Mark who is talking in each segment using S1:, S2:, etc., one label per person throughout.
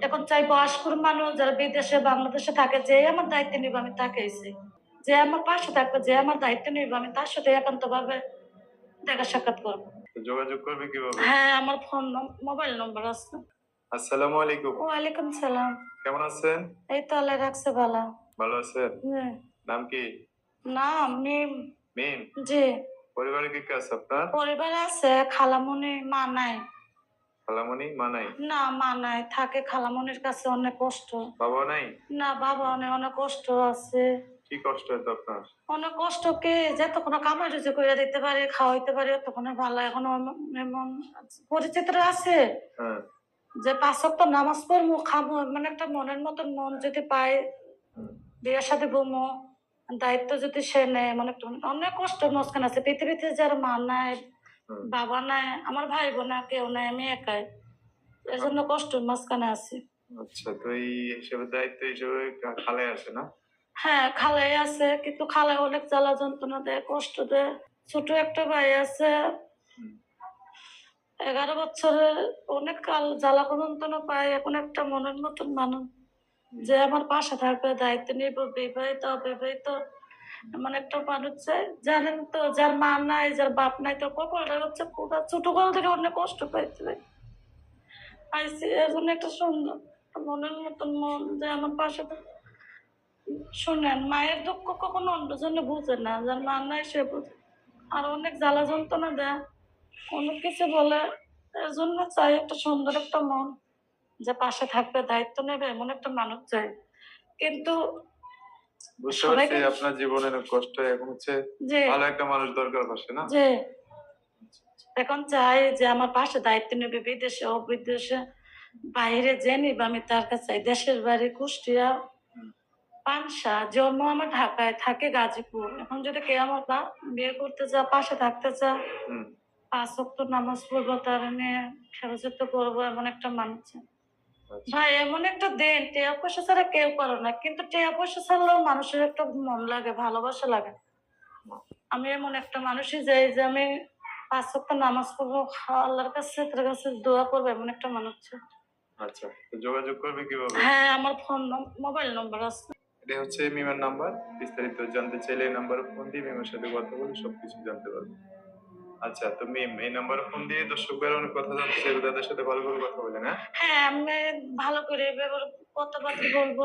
S1: এখন চাই বয়স্কর মানুষ যারা বিদেশে বাংলাদেশে থাকে যে আমার দায়িত্ব নিব আমি তাকে যে আমার পাশে থাকবে যে আমার দায়িত্ব নিব আমি তার সাথে একান্ত ভাবে দেখা সাক্ষাৎ করব।
S2: যোগাযোগ করবে কীভাবে?
S1: হ্যাঁ আমার ফোন মোবাইল নম্বর আছে।
S2: আসসালামু আলাইকুম।
S1: ওয়ালাইকুম সালাম।
S2: কেমন আছেন?
S1: এই তো আল্লাহ রাখছে ভালো।
S2: ভালো আছেন?
S1: হুম।
S2: নাম কি?
S1: না আমি
S2: মিম?
S1: জি।
S2: পরিবারে কি কে আছে আপনার?
S1: পরিবার আছে খালামুনি মা নাই।
S2: খালামণি মা নাই?
S1: না মা নাই থাকে খালামুনির কাছে অনেক কষ্ট।
S2: বাবা নাই?
S1: না বাবা অনেক অনেক কষ্ট আছে।
S2: কি কষ্ট হতো আপনার?
S1: অনেক কষ্ট কে যতক্ষণ কামাই রুজি করে দিতে পারে খাওয়াইতে পারে তখন ভালো এখন এমন পরিচিতরা আছে।
S2: হ্যাঁ।
S1: যে পাঁচক তো নামাজ পড়ব খাব মানে একটা মনের মতন মন যদি পায় বিয়ের সাথে বমো দায়িত্ব যদি সে নেয় মানে অনেক কষ্ট মাঝখানে আছে। পৃথিবীতে যার মা নাই। বাবা নাই আমার ভাই বোনা কেউ নাই আমি একাই। এই জন্য কষ্ট মাঝখানে আছি।
S2: আচ্ছা তো এই হিসেবে দায়িত্ব হিসেবে খালে আসে না?
S1: হ্যাঁ খালাই আছে কিন্তু খালাই অনেক জ্বালা যন্ত্রণা দেয় কষ্ট দেয়। ছোট একটা ভাই আছে এগারো বছরের অনেক কাল জ্বালা যন্ত্রণা পায় এখন একটা মনের মতন মানুষ। যে আমার পাশে থাকবে দায়িত্ব নিব বিবাহিত অবিবাহিত। এমন একটা মানুষ চাই জানেন তো, যার মা নাই, যার বাপ নাই, তো কপালটা হচ্ছে পুরো ছোট কাল থেকে অনেক কষ্ট পাইতে আইসি এর জন্য একটা সুন্দর মনের মতন মন যে আমার পাশে। শোনেন, মায়ের দুঃখ কখনো অন্যজনে বুঝে না, যার মা নাই সে বুঝে। আর অনেক জ্বালা যন্ত্রণা দেয়। অনেক কিছু বলে, এর জন্য চাই একটা সুন্দর একটা মন, যে পাশে থাকবে, দায়িত্ব নেবে, এমন একটা মানুষ চাই। কিন্তু
S2: বুঝতে পারছি আপনার জীবনের কষ্ট এখন হচ্ছে ভালো একটা মানুষ দরকার পাশে না?
S1: যে এখন চাই যে আমার পাশে দায়িত্ব নেবে বিদেশে ও বিদেশে বাইরে যে নিবে আমি তার কাছে দেশের বাড়ি কুষ্টিয়া পানসা জন্ম আমার ঢাকায় থাকে গাজীপুর। এখন যদি কে আমার বা বিয়ে করতে যা পাশে থাকতে চা পাঁচ নামাজ পড়ব তার নিয়ে খেলাধুলা করব এমন একটা মানুষ। ভাই এমন একটা দিন টেয়া পয়সা ছাড়া কেউ করে না কিন্তু টেয়া পয়সা ছাড়লেও মানুষের একটা মন লাগে ভালোবাসা লাগে। আমি এমন একটা মানুষই যাই যে আমি পাঁচ সপ্তাহ নামাজ পড়ব আল্লাহর কাছে তার কাছে দোয়া করব এমন একটা মানুষ।
S2: আচ্ছা যোগাযোগ করবে কীভাবে?
S1: হ্যাঁ আমার ফোন মোবাইল নম্বর আছে।
S2: এটা হচ্ছে মিমের নাম্বার বিস্তারিত জানতে চাইলে এই নাম্বারে ফোন দিয়ে মিমের সাথে কথা বলে সবকিছু জানতে পারবে। আচ্ছা তুমি এই নাম্বারে ফোন দিয়ে তো দর্শকদের অনেক কথা জানতে চাইবে তাদের সাথে ভালো করে কথা বলে না?
S1: হ্যাঁ আমি ভালো করে কথাবার্তা বলব।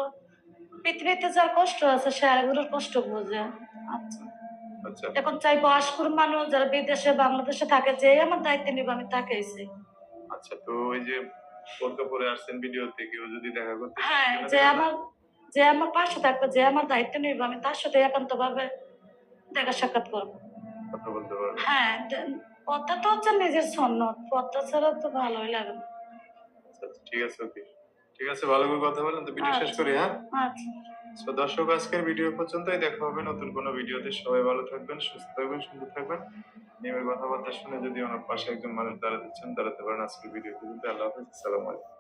S1: পৃথিবীতে যার কষ্ট আছে সে কষ্ট বোঝে। আচ্ছা।
S2: আচ্ছা।
S1: এখন চাই বয়স্কর মানুষ যারা বিদেশে বাংলাদেশে থাকে যে আমার দায়িত্ব নিব আমি তাকে এসে।
S2: আচ্ছা তো ওই যে বোরকা পরে আসছেন ভিডিওতে কেউ যদি দেখা করতে
S1: হ্যাঁ যে আমার যে আমার পাশে থাকবে যে আমার দায়িত্ব নিব আমি তার সাথে একান্ত ভাবে দেখা সাক্ষাৎ করব।
S2: কথা বলতে পারবে।
S1: হ্যাঁ পদ্মা তো হচ্ছে নিজের সন্ন্যত পদ্মা ছাড়া তো ভালোই লাগে না।
S2: আচ্ছা আচ্ছা, ঠিক আছে ওকে। ঠিক আছে ভালো করে কথা বলেন তো ভিডিও শেষ করি হ্যাঁ?
S1: আচ্ছা।
S2: তো দর্শক আজকের ভিডিও পর্যন্তই। দেখা হবে নতুন কোনো ভিডিওতে সবাই ভালো থাকবেন সুস্থ থাকবেন সুন্দর থাকবেন। নিয়মের কথাবার্তা শুনে যদি আমার পাশে একজন মানুষ দাঁড়াতে চান দাঁড়াতে পারেন আজকের ভিডিও পর্যন্ত আল্লাহ হাফিজ আসসালামু আলাইকুম।